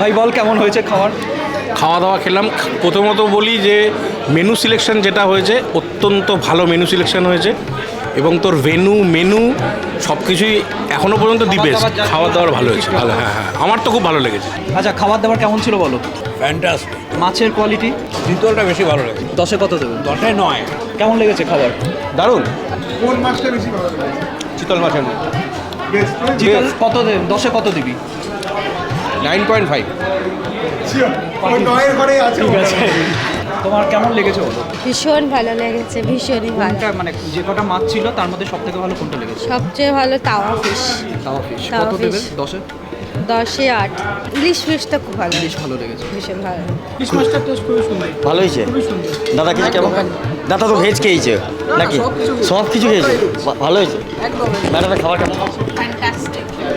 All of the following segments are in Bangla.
ভাই বল কেমন হয়েছে খাবার খাওয়া দাওয়া খেলাম। প্রথমত বলি যে মেনু সিলেকশন যেটা হয়েছে অত্যন্ত ভালো মেনু সিলেকশন হয়েছে এবং তোর ভেনু মেনু সব কিছুই এখনও পর্যন্ত দি বেস্ট খাওয়া দাওয়ার ভালো হয়েছে। ভালো হ্যাঁ হ্যাঁ আমার তো খুব ভালো লেগেছে। আচ্ছা খাবার দাবার কেমন ছিল বলো? ফ্যান্টাস্টিক মাছের কোয়ালিটি দ্বিতীয়টা বেশি ভালো লেগেছে। দশে কত দেবেন দশে নয়। কেমন লেগেছে খাবার? দারুণ। কোন মাছটা বেশি ভালো লেগেছে? চিতল মাছের কত দেবেন দশে কত দিবি? Nine point five. ঠিক আছে তোমার কেমন লেগেছে ভীষণ ভালো লেগেছে ভীষণই ভালো। কোনটা মানে যে কটা মাছ ছিল তার মধ্যে সব থেকে ভালো কোনটা লেগেছে? সবচেয়ে ভালো তাওয়া ফিশ তাওয়া ফিশ কত। দেবে? দশে? দশে আট। ইলিশ ফিশটা খুব ভালো। বেশ ভালো লেগেছে। ভীষণ ভালো। ভালো হয়েছে? দাদা কিছু কেমন দাদা তো ভেজ খেয়েছে। নাকি? সব কিছু খেয়েছে? ভালো হয়েছে? ম্যাডামের খাবার কেমন?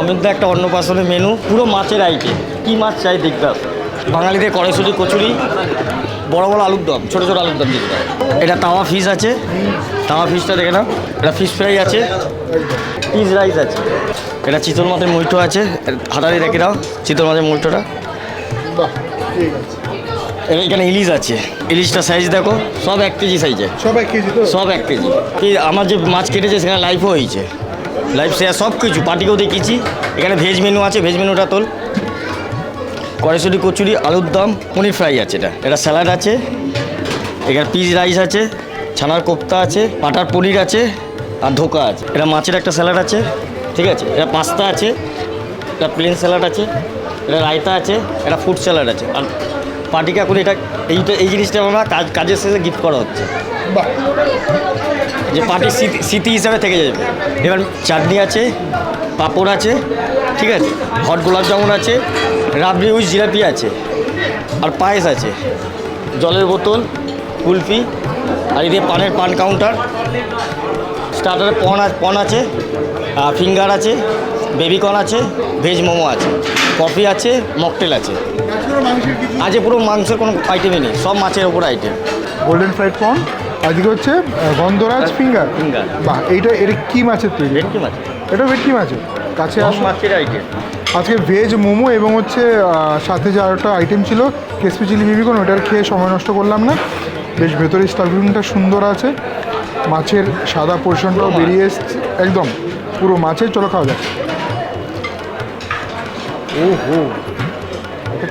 অমিতদা একটা অন্নপ্রাশনের মেনু পুরো মাছের আইটেম। কি মাছ চাই আপনি। বাঙালিদের কড়াইশুটি কচুরি বড় বড় আলুর দম ছোটো ছোটো আলুর দম দিতে এটা তাওয়া ফিশ আছে। তাওয়া ফিশটা দেখে নাও। এটা ফিশ ফ্রাই আছে। পিস রাইস আছে। এটা চিতল মাছের মুইটো আছে। হাতারি রেখে দাও চিতল মাছের মুইটোটা এখানে ইলিশ আছে। ইলিশটা সাইজ দেখো সব এক কেজি সাইজে সব এক কেজি সব এক কেজি। আমার যে মাছ কেটেছে সেখানে লাইফও হয়েছে। লাইফ শেয়ার সব কিছু পার্টিকেও দেখিয়েছি। এখানে ভেজ মেনু আছে ভেজ মেনুটা তোল। কড়াইশুটি, কচুরি, আলুর দম, পনির ফ্রাই আছে এটা। এটা স্যালাড আছে, এখানে পিস রাইস আছে, ছানার কোপ্তা আছে, পাটার পনির আছে, আর ধোকা আছে। এটা মাছের একটা স্যালাড আছে, ঠিক আছে? এটা পাস্তা আছে, এটা প্লেন স্যালাড আছে, এটা রায়তা আছে, এটা ফুড স্যালাড আছে। আর পার্টিকে এখন এটা, এইটা, এই জিনিসটা আমরা কাজ, কাজের শেষে গিফট করা হচ্ছে। যে পার্টির স্মৃতি হিসাবে থেকে যাবে। এবার চাটনি আছে, পাঁপড় আছে, ঠিক আছে, হট গোলাপ জামুন আছে, রাবড়ি উইচ জিলাপি আছে, আর পায়েস আছে। জলের বোতল, কুলফি, আর এদিকে পানের পান কাউন্টার, স্টার্টারে পন আছে পন আছে ফিঙ্গার আছে, বেবিকর্ন আছে, ভেজ মোমো আছে, কফি আছে, মকটেল আছে। আজকে পুরো মাংসের কোনো আইটেমই নেই, সব মাছের ওপর আইটেম গোল্ডেন ফ্রাইড প্রন আজকে হচ্ছে গন্ধরাজ ফিঙ্গার। ফিঙ্গার। বাহ এইটা এটা কি মাছের তৈরি? ভেটকি মাছ। এটা ভেটকি মাছের। কাছে সব মাছের আইটেম আজকে ভেজ মোমো এবং হচ্ছে সাথে যে আরেকটা আইটেম ছিল কেসপি চিলি বেবিকন ওটার খেয়ে সময় নষ্ট করলাম না। বেশ ভেতরে স্টাফিংটা সুন্দর আছে। মাছের সাদা পোর্শনটাও বেরিয়ে এসছে। একদম পুরো মাছের চলো খাওয়া যাক। ও হো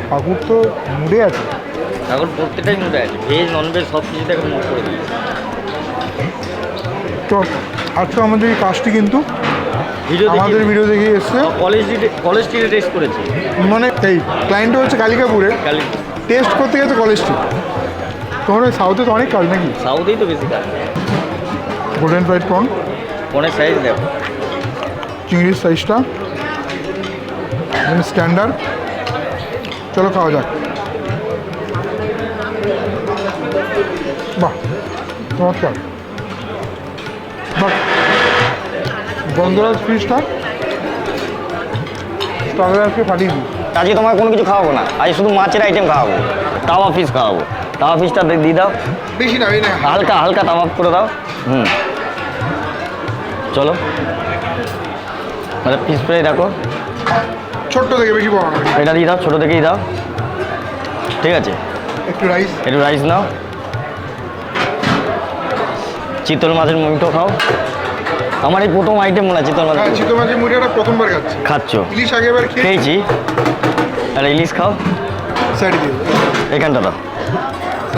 ঠাকুর তো মুড়ে আছে। এখন প্রত্যেকটাই মুডে আছে। ভেজ নন ভেজ সব কিছুতে এখন মুড করে দিয়েছে। তো আজকে আমাদের এই কাজটি কিন্তু ভিডিও আমাদের ভিডিও দেখে এসছে। কলেজ কলেজ স্ট্রিটে টেস্ট করেছি। মানে এই ক্লায়েন্টটা হচ্ছে কালিকাপুরে। টেস্ট করতে গেছে কলেজ স্ট্রিট তোমার ওই সাউথে তো অনেক কাজ নাকি? সাউথেই তো বেশি কাজ। গোল্ডেন ফ্রাইড প্রন ফোনের সাইজ দেখো। চিংড়ির সাইজটা স্ট্যান্ডার্ড চলো খাওয়া যাক। বাহ। গন্ধরাজ ফিশটা? স্ট্রবেরি আজকে ফাটিয়ে দিই আজকে তোমার কোনো কিছু খাওয়াবো না। আজ শুধু মাছের আইটেম খাওয়াবো। তাওয়া ফিশ খাওয়াবো। তাওয়া ফিশটা দিয়ে দাও। বেশি না হালকা হালকা তাওয়া করে দাও। হুম। চলো। মানে ফিশ ফ্রাই দেখো। ছোট্ট থেকে বেশি বড় এটা দিয়ে দাও ছোটো থেকেই দাও। ঠিক আছে। একটু রাইস একটু রাইস নাও। চিতল মাছের মুইটো খাও। আমার এই প্রথম আইটেম মনে হয় চিতল হ্যাঁ মাছের চিতো মাছের মুড়িটা প্রথমবার খাচ্ছি। খাচ্ছ? ইলিশ আগেবার খেয়ে খেয়েছি। আর ইলিশ খাও। সাইড দিয়ে এখানটা দাও।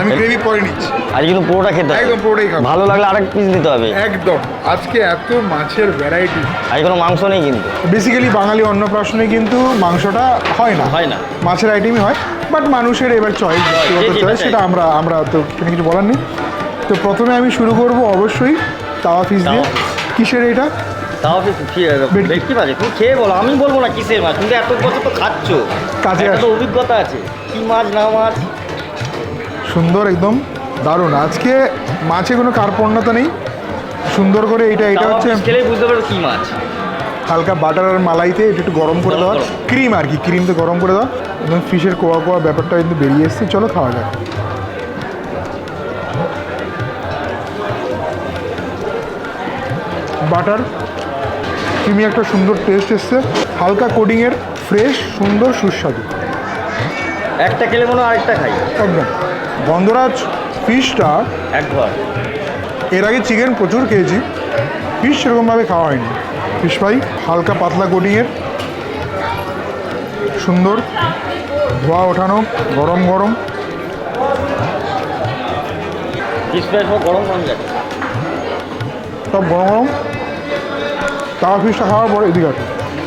আমি গ্রেভি পরে নিচ্ছি। আজ কিন্তু পুরোটা খেতে একদম পুরোটাই খাব। ভালো লাগলে আরেক পিস দিতে হবে। একদম। আজকে এত মাছের ভ্যারাইটি আজ কোনো মাংস নেই কিন্তু। বেসিক্যালি বাঙালি অন্নপ্রাশনে কিন্তু মাংসটা হয় না। হয় না। মাছের আইটেমই হয়। বাট মানুষের এবার চয়েস যেটা সেটা আমরা আমরা তো কিছু বলার নেই। তো প্রথমে আমি শুরু করব অবশ্যই তাওয়া ফিস দিয়ে। কিসের এটা? তাও ভেটকি। মাছ তুমি খেয়ে বলো আমি বলব না কিসের মাছ তুমি এত বছর তো খাচ্ছ। কাছে তো অভিজ্ঞতা আছে। কি মাছ না মাছ? সুন্দর একদম দারুণ। আজকে মাছে কোনো কার্পণ্যতা নেই। সুন্দর করে এটা এটা হচ্ছে fish বুঝতে পারো কি মাছ। হালকা বাটার আর মালাইতে এটা একটু গরম করে দেওয়া। ক্রিম আর কি ক্রিমতে গরম করে দেওয়া। এবং ফিশের কোয়া কোয়া ব্যাপারটা কিন্তু বেরিয়ে এসছে। চলো খাওয়া যাক। বাটার। ক্রিমি একটা সুন্দর টেস্ট এসছে। হালকা কোডিংয়ের ফ্রেশ সুন্দর সুস্বাদু। একটা খেলে মনে আরেকটা খাই। একদম। গন্ধরাজ ফিশটা এক ঘর। এর আগে চিকেন প্রচুর খেয়েছি। ফিশ সেরকমভাবে খাওয়া হয়নি। ফিশ ফ্রাই হালকা পাতলা কোটিংয়ের সুন্দর। ধোয়া ওঠানো গরম গরম। ফিশ ফ্রাই গরম গরম গরম। তাওয়া ফিশটা খাওয়ার পরে এদিকে আছে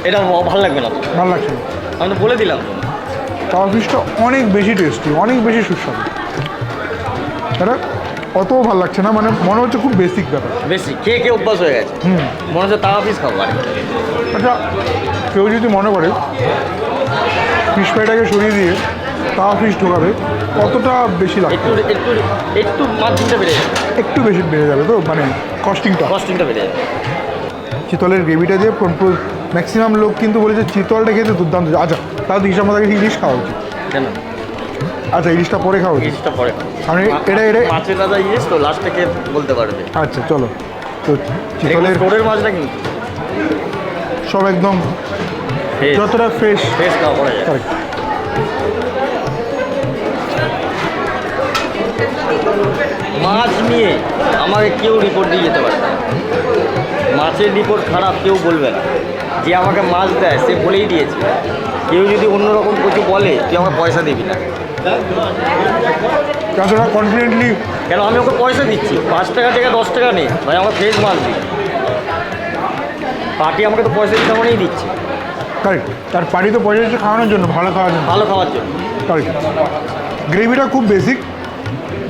এটা ভালো লাগবে না ভালো লাগছে না। আমি তো বলে দিলাম। তাওয়া ফিশটা অনেক বেশি টেস্টি অনেক বেশি সুস্বাদু। এটা অতও ভালো লাগছে না মানে মনে হচ্ছে খুব বেসিক ব্যাপার। বেশি খেয়ে খেয়ে অভ্যাস হয়ে গেছে? হুম। মনে হচ্ছে তাওয়া ফিস খাব আচ্ছা কেউ যদি মনে করে ফিশ ফ্রাইটাকে সরিয়ে দিয়ে তাওয়া ফিশ ঢোকাবে কতটা বেশি লাগবে একটু একটু একটু মার্জিনটা বেড়ে যাবে। একটু বেশি বেড়ে যাবে তো মানে কস্টিংটা কস্টিংটা বেড়ে যাবে। চিতলের গ্রেভিটা দিয়ে ম্যাক্সিমাম লোক কিন্তু বলেছে চিতলটা খেতে দুর্দান্ত। আচ্ছা তাহলে হিসাব মতো ইলিশ খাওয়া উচিত। কেন? আচ্ছা ইলিশটা পরে খাওয়া ইলিশটা পরে আমি এটা এটা মাছের দাদা ইলিশ তো লাস্ট থেকে বলতে পারবে? আচ্ছা চলো। তো চিতলের চিতলের মাছটা কিন্তু সব একদম যতটা ফ্রেশ ফ্রেশ খাওয়া করা যায়। কারেক্ট মাছ নিয়ে আমাকে কেউ রিপোর্ট দিয়ে যেতে পারে না। মাছের রিপোর্ট খারাপ কেউ বলবে না। যে আমাকে মাছ দেয় সে বলেই দিয়েছে। কেউ যদি অন্যরকম কিছু বলে তুই আমাকে পয়সা দিবি না। কনফিডেন্টলি কেন? আমি ওকে পয়সা দিচ্ছি। পাঁচ টাকা থেকে দশ টাকা নেই। ভাই আমার ফ্রেশ মাছ দিই পার্টি আমাকে তো পয়সা দিতে মানেই দিচ্ছে। কারেক্ট তার পার্টি তো পয়সা দিচ্ছে খাওয়ানোর জন্য ভালো খাওয়ার জন্য। ভালো খাওয়ার জন্য। কারেক্ট গ্রেভিটা খুব বেসিক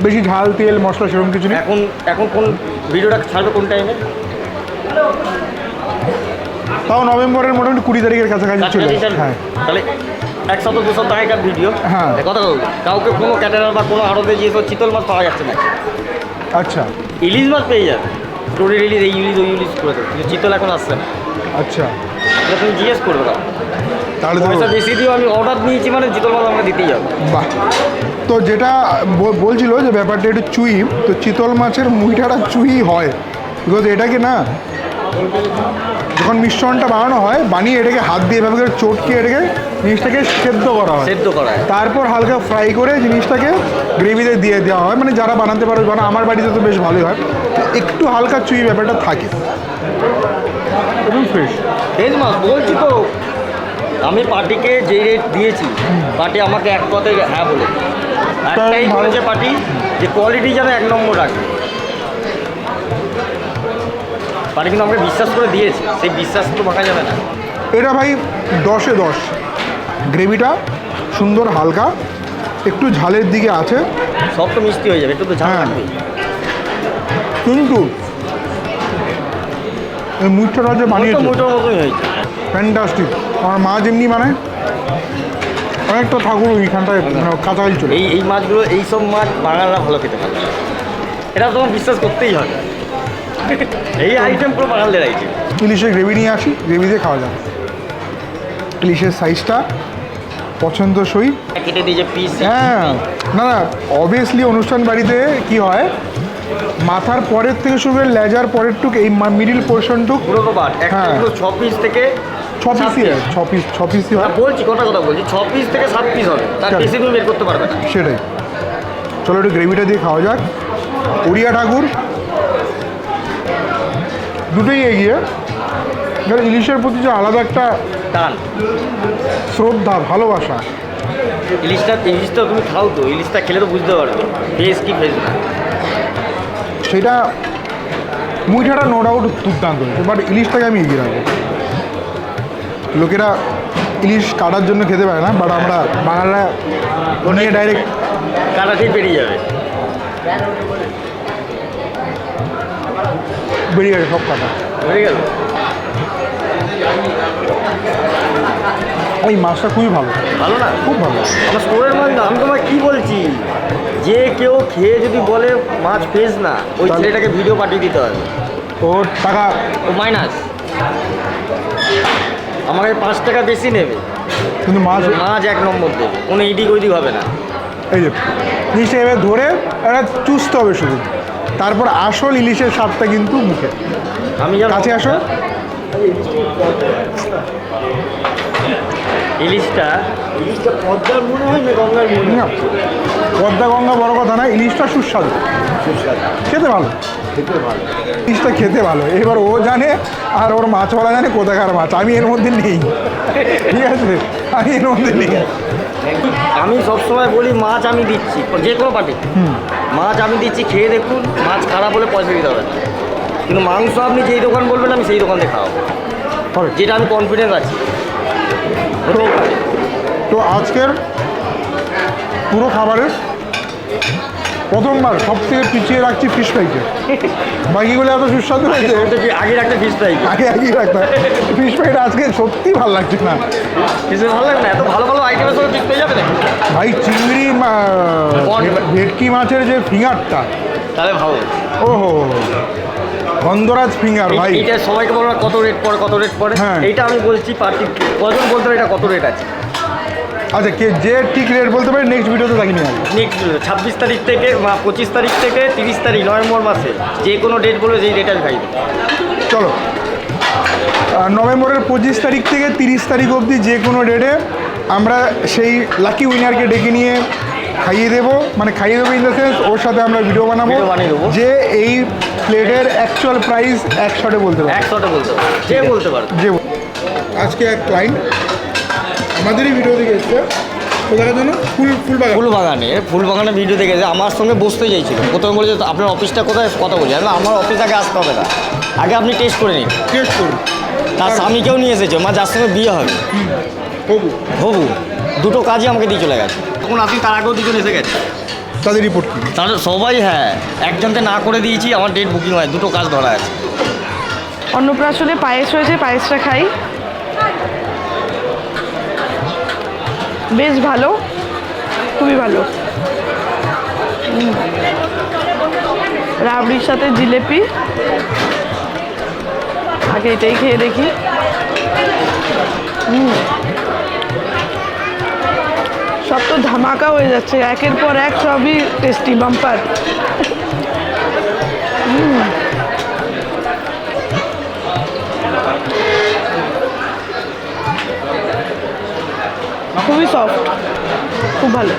বেশি ঝাল তেল মশলা সেরকম কিছু নেই। এখন এখন কোন ভিডিওটা ছাড়বে কোন টাইমে তাও নভেম্বরের মোটামুটি কুড়ি তারিখের কাছাকাছি চলে? হ্যাঁ। তাহলে এক সপ্তাহ দু সপ্তাহ আগেকার ভিডিও হ্যাঁ। কথা বলব কাউকে কোনো ক্যাটারার বা কোনো আড়তে যে সব চিতল মাছ পাওয়া যাচ্ছে না। আচ্ছা। ইলিশ মাছ পেয়ে যাবে। স্টোরের ইলিশ এই ইলিশ ওই ইলিশ করে দেবে। কিন্তু চিতল এখন আসছে না। আচ্ছা। এটা তুমি জিজ্ঞেস করবে না তাহলে তো পয়সা বেশি দিও আমি অর্ডার নিয়েছি মানে চিতল মাছ আমাকে দিতেই হবে। বাহ। তো যেটা বলছিল যে ব্যাপারটা একটু চুই তো চিতল মাছের মুইঠাটা চুই হয়। বিকজ এটাকে না যখন মিশ্রণটা বানানো হয় বানিয়ে এটাকে হাত দিয়ে এভাবে করে চটকে এটাকে জিনিসটাকে সেদ্ধ করা হয়। সেদ্ধ করা হয়। তারপর হালকা ফ্রাই করে জিনিসটাকে গ্রেভিতে দিয়ে দেওয়া হয়। মানে যারা বানাতে পারে কারণ আমার বাড়িতে তো বেশ ভালোই হয়। একটু হালকা চুই ব্যাপারটা থাকে। এবং ফ্রেশ ফ্রেশ মাছ বলছি তো আমি পার্টিকে যে রেট দিয়েছি পার্টি আমাকে এক কথায় হ্যাঁ বলে। একটাই বলেছে পার্টি যে কোয়ালিটি যেন এক নম্বর রাখবে পার্টি কিন্তু আমাকে বিশ্বাস করে দিয়েছে সেই বিশ্বাস তো ভাঙা যাবে না। এটা ভাই দশে দশ। গ্রেভিটা সুন্দর হালকা একটু ঝালের দিকে আছে। সব তো মিষ্টি হয়ে যাবে একটু তো ঝাল হ্যাঁ। লাগবে। কিন্তু এই মুঠটা যে বানিয়েছে মোটোর মতোই হয়েছে। ফ্যান্টাস্টিক। আমার মা যেমনি বানায় অনেকটা ঠাকুর ওইখানটায় মানে কাছাকাছি চলে। এই এই মাছগুলো এই সব মাছ বাঙালরা ভালো খেতে পারে। এটা তোমার বিশ্বাস করতেই হবে। এই আইটেম পুরো বাঙালদের আইটেম ইলিশের গ্রেভি নিয়ে আসি গ্রেভি দিয়ে খাওয়া যাবে। ইলিশের সাইজটা পছন্দসই কেটে দিয়ে যে পিস হ্যাঁ না না অবভিয়াসলি অনুষ্ঠান বাড়িতে কি হয় মাথার পরের থেকে শুরু করে লেজার পরের টুক এই মিডিল পোর্শনটুক পুরো বাট একটা হ্যাঁ। পুরো ছ পিস থেকে ছ পিসই হয় ছ পিস ছ পিসই হয়। বলছি কথা কথা বলছি ছ পিস থেকে সাত পিস হবে তার বেশি তুমি বের করতে পারবে না। সেটাই। চলো একটু গ্রেভিটা দিয়ে খাওয়া যাক। উড়িয়া ঠাকুর দুটোই এগিয়ে। এবার ইলিশের প্রতি যে আলাদা একটা টান। শ্রদ্ধা ভালোবাসা। ইলিশটা ইলিশটা তুমি খাও তো ইলিশটা খেলে তো বুঝতে পারবে। ফেস কি না সেটা মুইঠাটা নো ডাউট দুর্দান্ত হয়েছে বাট ইলিশটাকে আমি এগিয়ে রাখব। লোকেরা ইলিশ কাটার জন্য খেতে পারে না বাট আমরা বাঙালরা নিয়ে ডাইরেক্ট কাটাতেই পেরিয়ে যাবে। বেরিয়ে গেছে সব কথা। হয়ে গেল? ওই মাছটা খুবই ভালো। ভালো না? খুব ভালো। আমার স্টোরের মাছ না আমি তোমায় কী বলছি? যে কেউ খেয়ে যদি বলে মাছ ফেস না ওই ছেলেটাকে ভিডিও পাঠিয়ে দিতে হবে। ওর টাকা ও মাইনাস আমাকে পাঁচ টাকা বেশি নেবে। কিন্তু মাছ মাছ এক নম্বর দেবে। কোনো ইডিক ওইদিক হবে না। এই যে জিনিসটা এবার ধরে এটা চুষতে হবে শুধু। তারপর আসল ইলিশের স্বাদটা কিন্তু মুখে। আমি কাছে আসো। ইলিশটা ইলিশটা পদ্মার মনে হয় না গঙ্গার মনে না, পদ্মা গঙ্গা বড় কথা না ইলিশটা সুস্বাদু। খেতে ভালো। ইলিশটা খেতে ভালো। এবার ও জানে আর ওর মাছওয়ালা জানে কোথাকার মাছ। আমি এর মধ্যে নেই। ঠিক আছে? আমি এর মধ্যে নেই। আমি সবসময় বলি মাছ আমি দিচ্ছি যে কোনো পার্টি। মাছ আমি দিচ্ছি খেয়ে দেখুন মাছ খারাপ হলে পয়সা দিতে হবে। কিন্তু মাংস আপনি যেই দোকান বলবেন আমি সেই দোকান দেখাও খাওয়াবো। যেটা আমি কনফিডেন্স আছি। তো তো আজকের পুরো খাবারের প্রথমবার সব থেকে পিছিয়ে রাখছি ফিশ ফ্রাইকে বাকিগুলো এত সুস্বাদু হয়েছে আগে একটা ফিশ ফ্রাই আগে আগেই রাখতাম। ফিশ ফ্রাইটা আজকে সত্যি ভালো লাগছে না। ভালো লাগে না? এত ভালো ভালো আইটেমের সঙ্গে ফিস পেয়ে যাবে ভাই চিংড়ি ভেটকি মাছের যে ফিঙ্গারটা। তাহলে ভালো। ওহো। গন্ধরাজ ফিঙ্গার ভাই। এইটা সবাইকে বলব কত রেট পড়ে কত রেট পড়ে? হ্যাঁ। এইটা আমি বলছি পার্টি কজন বলতে এটা কত রেট আছে? আচ্ছা কে যে ঠিক রেট বলতে পারে নেক্সট ভিডিওতে তাকে নিয়ে আসবে। নেক্সট ছাব্বিশ তারিখ থেকে বা পঁচিশ তারিখ থেকে তিরিশ তারিখ নভেম্বর মাসে যে কোনো ডেট বলবে যেই ডেট আমি খাইব চলো। নভেম্বরের পঁচিশ তারিখ থেকে তিরিশ তারিখ অবধি যে কোনো ডেটে আমরা সেই লাকি উইনারকে ডেকে নিয়ে খাইয়ে দেবো। মানে খাইয়ে দেবো ইন দ্য সেন্স ওর সাথে আমরা ভিডিও বানাবো। বানিয়ে দেবো। যে এই প্লেটের অ্যাকচুয়াল প্রাইস একশোটে বলতে পারবে। একশোটা বলতে পারবে যে বলতে পারবে যে আজকে এক ক্লাইন্ট আমাদেরই ভিডিও দেখে এসছে? জন্য ফুল ফুল বাগান ফুল বাগানে ফুল বাগানে ভিডিও দেখেছে আমার সঙ্গে বসতে চাইছিল। প্রথমে বলেছে আপনার অফিসটা কোথায়? কথা বলি আমি আমার অফিস আগে আসতে হবে না। আগে আপনি টেস্ট করে নিন। টেস্ট করুন। তার স্বামীকেও নিয়ে এসেছে। মা যার সঙ্গে বিয়ে হবে। হবু? হবু। দুটো কাজই আমাকে দিয়ে চলে গেছে। তখন আপনি তার আগেও দুজন এসে গেছে তাদের রিপোর্ট কি? তাহলে সবাই হ্যাঁ একজনকে না করে দিয়েছি আমার ডেট বুকিং হয় দুটো কাজ ধরা আছে। অন্নপ্রাশনে পায়েস হয়েছে পায়েসটা খাই। বেশ ভালো, খুবই ভালো। রাবড়ির সাথে জিলেপি। আগে এটাই খেয়ে দেখি। সব তো ধামাকা হয়ে যাচ্ছে, একের পর এক সবই টেস্টি বাম্পার খুবই সফট খুব ভালো।